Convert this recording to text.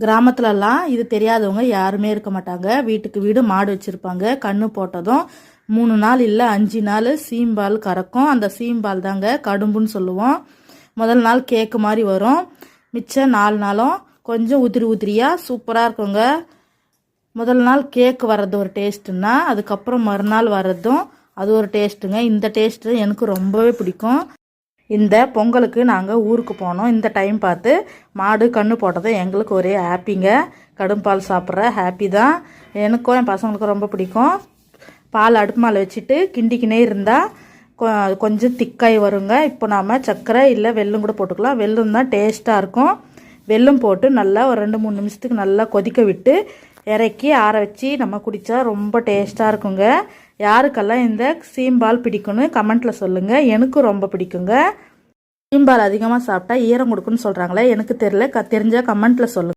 கிராமத்துலலாம் இது தெரியாதவங்க யாருமே இருக்க மாட்டாங்க. வீட்டுக்கு வீடு மாடு வச்சுருப்பாங்க. கண்ணு போட்டதும் மூணு நாள் இல்லை அஞ்சு நாள் சீம்பால் கறக்கும். அந்த சீம்பால் தாங்க கடும்புன்னு சொல்லுவோம். முதல் நாள் கேக்கு மாதிரி வரும். மிச்சம் நாலு நாளும் கொஞ்சம் உதிரி உதிரியாக சூப்பராக இருக்குங்க. முதல் நாள் கேக்கு வர்றது ஒரு டேஸ்ட்டுன்னா அதுக்கப்புறம் மறுநாள் வர்றதும் அது ஒரு டேஸ்ட்டுங்க. இந்த டேஸ்ட்டு எனக்கு ரொம்பவே பிடிக்கும். இந்த பொங்கலுக்கு நாங்கள் ஊருக்கு போனோம். இந்த டைம் பார்த்து மாடு கன்று போட்டது எங்களுக்கு ஒரே ஹாப்பிங்க கடும் பால் சாப்பிட்ற ஹாப்பி தான். எனக்கும் என் பசங்களுக்கும் ரொம்ப பிடிக்கும். பால் அடுப்பு மாலை வச்சுட்டு கிண்டிக்கினே இருந்தால் கொஞ்சம் திக்காய் வருங்க. இப்போ நாம் சர்க்கரை இல்லை வெல்லும் கூட போட்டுக்கலாம். வெல்லம் தான் டேஸ்ட்டாக இருக்கும். வெல்லும் போட்டு நல்லா ஒரு ரெண்டு மூணு நிமிஷத்துக்கு நல்லா கொதிக்க விட்டு இறக்கி ஆற வச்சு நம்ம குடித்தா ரொம்ப டேஸ்ட்டாக இருக்குங்க. யாருக்கெல்லாம் இந்த சீம்பால் பிடிக்கும்னு கமெண்ட்டில் சொல்லுங்கள் எனக்கும் ரொம்ப பிடிக்குங்க. சீம்பால் அதிகமாக சாப்பிட்டா ஈரம் கொடுக்குன்னு சொல்கிறாங்களே எனக்கு தெரியல. க தெரிஞ்சால் கமெண்ட்டில் சொல்லுங்கள்